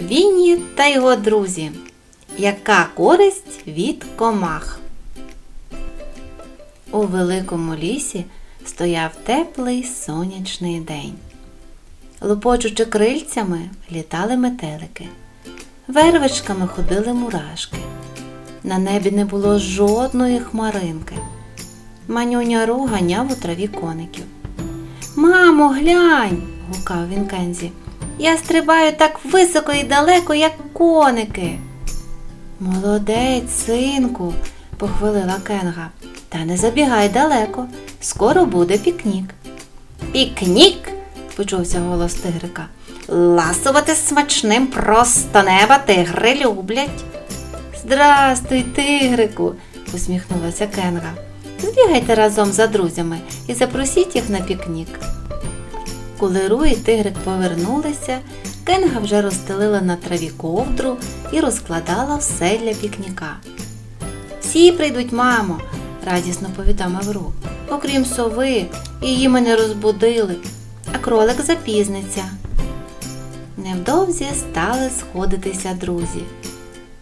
Вінні та його друзі. Яка користь від комах? У великому лісі стояв теплий сонячний день. Лупочучи крильцями, літали метелики, вервичками ходили мурашки. На небі не було жодної хмаринки. Манюня Ру ганяв у траві коників. Мамо, глянь. гукав він Кензі. Я стрибаю так високо і далеко, як коники. Молодець, синку, похвалила Кенга. Та не забігай далеко. Скоро буде пікнік. Пікнік. почувся голос тигрика. Ласувати смачним просто неба тигри люблять. Здрастуй, тигрику, усміхнулася Кенга. Збігайте разом за друзями і запросіть їх на пікнік. Коли Ру і тигрик повернулися, Кенга вже розстелила на траві ковдру і розкладала все для пікніка. Всі прийдуть, мамо, радісно повідомив Ру. Окрім сови, її мене розбудили, а кролик запізниться. Невдовзі стали сходитися друзі.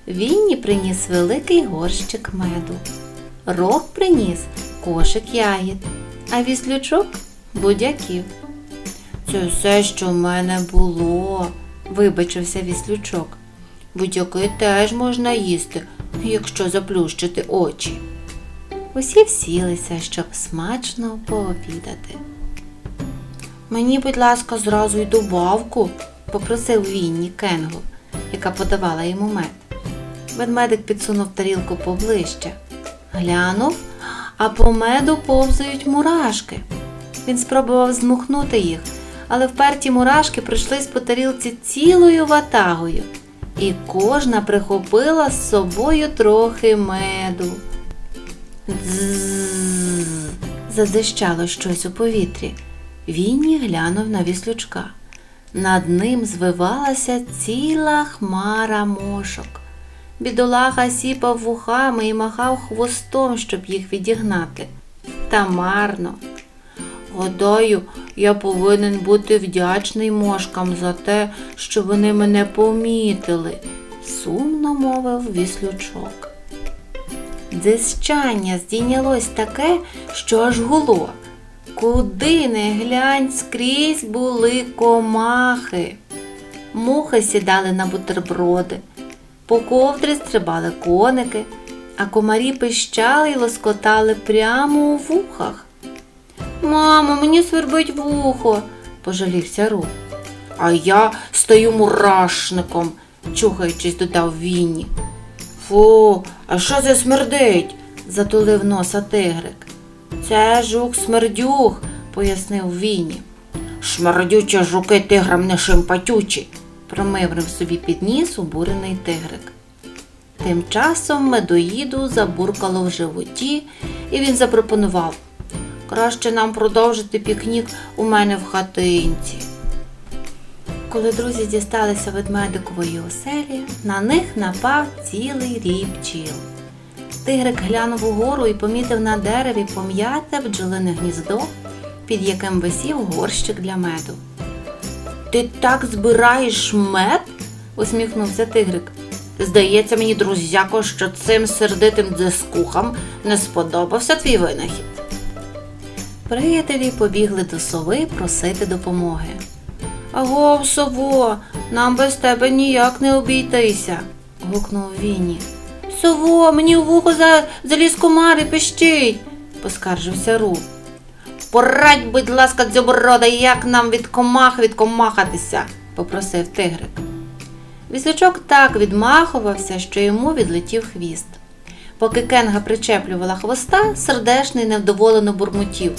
Вінні приніс великий горщик меду. Рог приніс кошик ягід, а віслючок будяків. Це все, що в мене було, вибачився віслючок. Будь-яки теж можна їсти, якщо заплющити очі. Усі всілися, щоб смачно пообідати. Мені, будь ласка, зразу й добавку, попросив Вінні Кенгу, яка подавала йому мед. Ведмедик підсунув тарілку поближче. Глянув, а по меду повзають мурашки. Він спробував змухнути їх, але вперті мурашки прийшлись по тарілці цілою ватагою, і кожна прихопила з собою трохи меду. Дзззз, задзищало щось у повітрі. Вінні глянув на віслючка. Над ним звивалася ціла хмара мошок. Бідолаха сіпав вухами і махав хвостом, щоб їх відігнати. Та марно. Гадаю, я повинен бути вдячний мошкам за те, що вони мене помітили, сумно мовив віслючок. Дзищання здійнялось таке, що аж гуло. Куди не глянь, скрізь були комахи. Мухи сідали на бутерброди, по ковдрі стрибали коники, а комарі пищали й лоскотали прямо у вухах. Мамо, мені свербить вухо, пожалівся Ру. А я стаю мурашником, чухаючись, додав Вінні. Фу, а що це смердить? затулив носа тигрик. Це жук смердюх, пояснив Вінні. Шмердючі жуки тиграм не шимпатючі, промиврив собі під ніс обурений тигрик. Тим часом медоїду забуркало в животі, і він запропонував краще нам продовжити пікнік у мене в хатинці. Коли друзі дісталися ведмедикової оселі, на них напав цілий рій бджіл. Тигрик глянув угору і помітив на дереві пом'яте бджолине гніздо, під яким висів горщик для меду. Ти так збираєш мед? усміхнувся тигрик. Здається мені, друзяко, що цим сердитим дзискухам не сподобався твій винахід. Приятелі побігли до сови просити допомоги. Агов, сово, нам без тебе ніяк не обійтися, гукнув Вінні. Сово, мені у вухо за... заліз комар і пищить, поскаржився Ру. Порадь, будь ласка, дзьоборода, як нам від комах відкомахатися, попросив тигрик. Віслючок так відмахувався, що йому відлетів хвіст. Поки Кенга причеплювала хвоста, сердешний невдоволено бурмотів.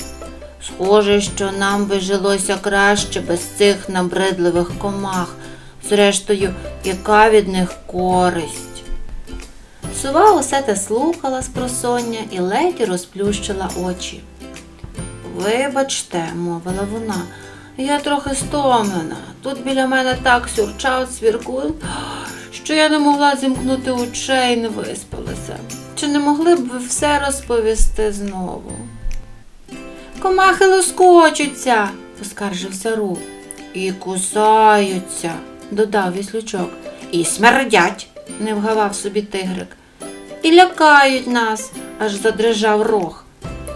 Схоже, що нам би жилося краще без цих набридливих комах. Зрештою, яка від них користь? Сова усе те слухала з просоння і ледь розплющила очі. Вибачте, мовила вона, я трохи стомлена. Тут біля мене так сюрчав цвіркун, що я не могла зімкнути очей і не виспалася. Чи не могли б ви все розповісти знову? Комахи лоскочуться, поскаржився Ру. І кусаються, додав віслючок. І смердять, не вгавав собі тигрик. І лякають нас, аж задрижав рог.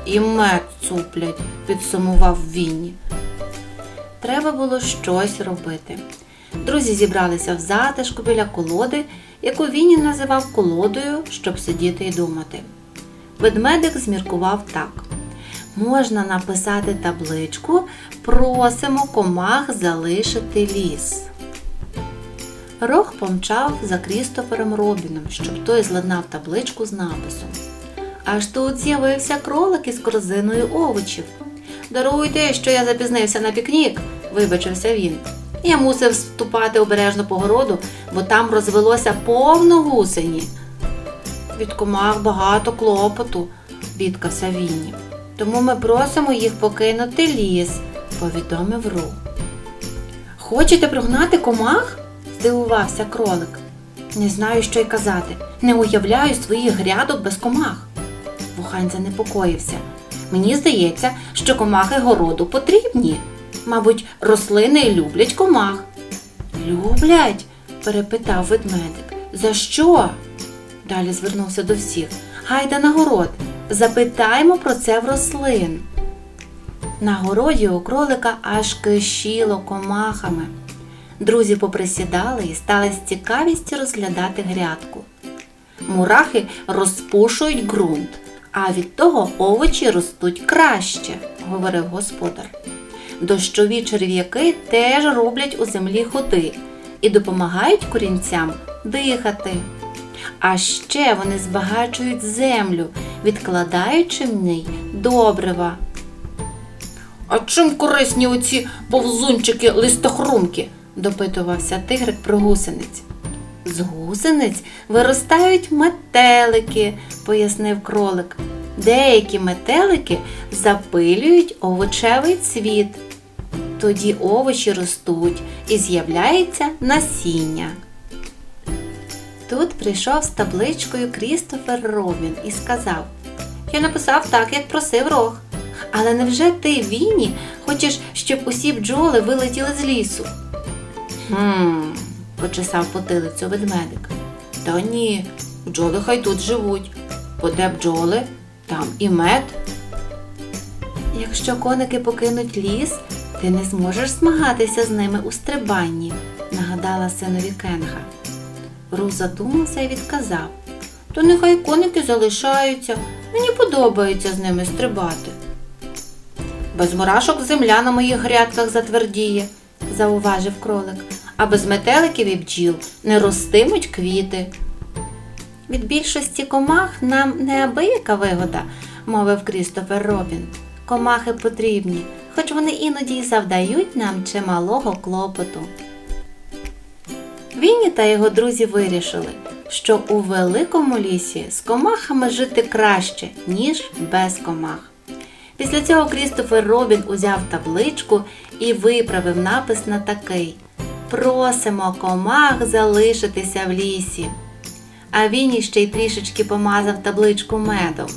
І мед цуплять, підсумував Вінні. Треба було щось робити. Друзі зібралися в затишку біля колоди, яку Вінні називав колодою, щоб сидіти і думати. Ведмедик зміркував так. Можна написати табличку Просимо комах залишити ліс. Рох помчав за Крістофером Робіном, щоб той зладнав табличку з написом. Аж тут з'явився кролик із корзиною овочів. Даруйте, що я запізнився на пікнік, вибачився він. Я мусив вступати обережно по городу, бо там розвелося повно гусені. Від комах багато клопоту, бідкався Вінні. Тому ми просимо їх покинути ліс, повідомив Ру. Хочете прогнати комах? здивувався кролик. Не знаю, що й казати. Не уявляю своїх грядок без комах. Вухань занепокоївся. Мені здається, що комахи городу потрібні. Мабуть, рослини люблять комах. Люблять? перепитав ведмедик. За що? Далі звернувся до всіх. Гайда на город. Запитаймо про це в рослин. На городі у кролика аж кишіло комахами. Друзі поприсідали і стали з цікавістю розглядати грядку. Мурахи розпушують ґрунт, а від того овочі ростуть краще, говорив господар. Дощові черв'яки теж роблять у землі ходи і допомагають корінцям дихати. А ще вони збагачують землю, відкладаючи в ній добрива. А чим корисні оці повзунчики листохрумки? допитувався тигрик про гусениць. З гусениць виростають метелики, пояснив кролик. Деякі метелики запилюють овочевий цвіт. Тоді овочі ростуть і з'являється насіння. Тут прийшов з табличкою Крістофер Робін і сказав: Я написав так, як просив рог. Але невже ти, Вінні, хочеш, щоб усі бджоли вилетіли з лісу? Хм, почесав потилицю ведмедик. Та ні, бджоли хай тут живуть. Бо де бджоли, там і мед. Якщо коники покинуть ліс, ти не зможеш змагатися з ними у стрибанні, нагадала синові Кенга. Ру задумався і відказав. То нехай коники залишаються, мені подобається з ними стрибати. Без мурашок земля на моїх грядках затвердіє, зауважив кролик, а без метеликів і бджіл не ростимуть квіти. Від більшості комах нам неабияка вигода, мовив Крістофер Робін. Комахи потрібні, хоч вони іноді й завдають нам чималого клопоту. Вінні та його друзі вирішили, що у великому лісі з комахами жити краще, ніж без комах. Після цього Крістофер Робін узяв табличку і виправив напис на такий Просимо комах залишитися в лісі. А Вінні ще й трішечки помазав табличку медом.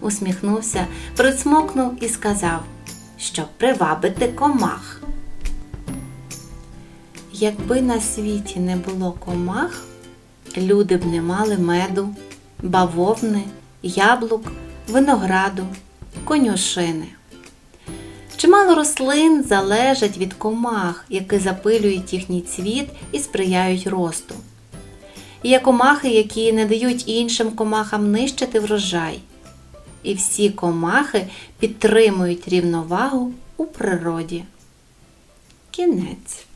Усміхнувся, присмокнув і сказав, щоб привабити комах. Якби на світі не було комах, люди б не мали меду, бавовни, яблук, винограду, конюшини. Чимало рослин залежать від комах, які запилюють їхній цвіт і сприяють росту. Є комахи, які не дають іншим комахам нищити врожай. І всі комахи підтримують рівновагу у природі. Кінець.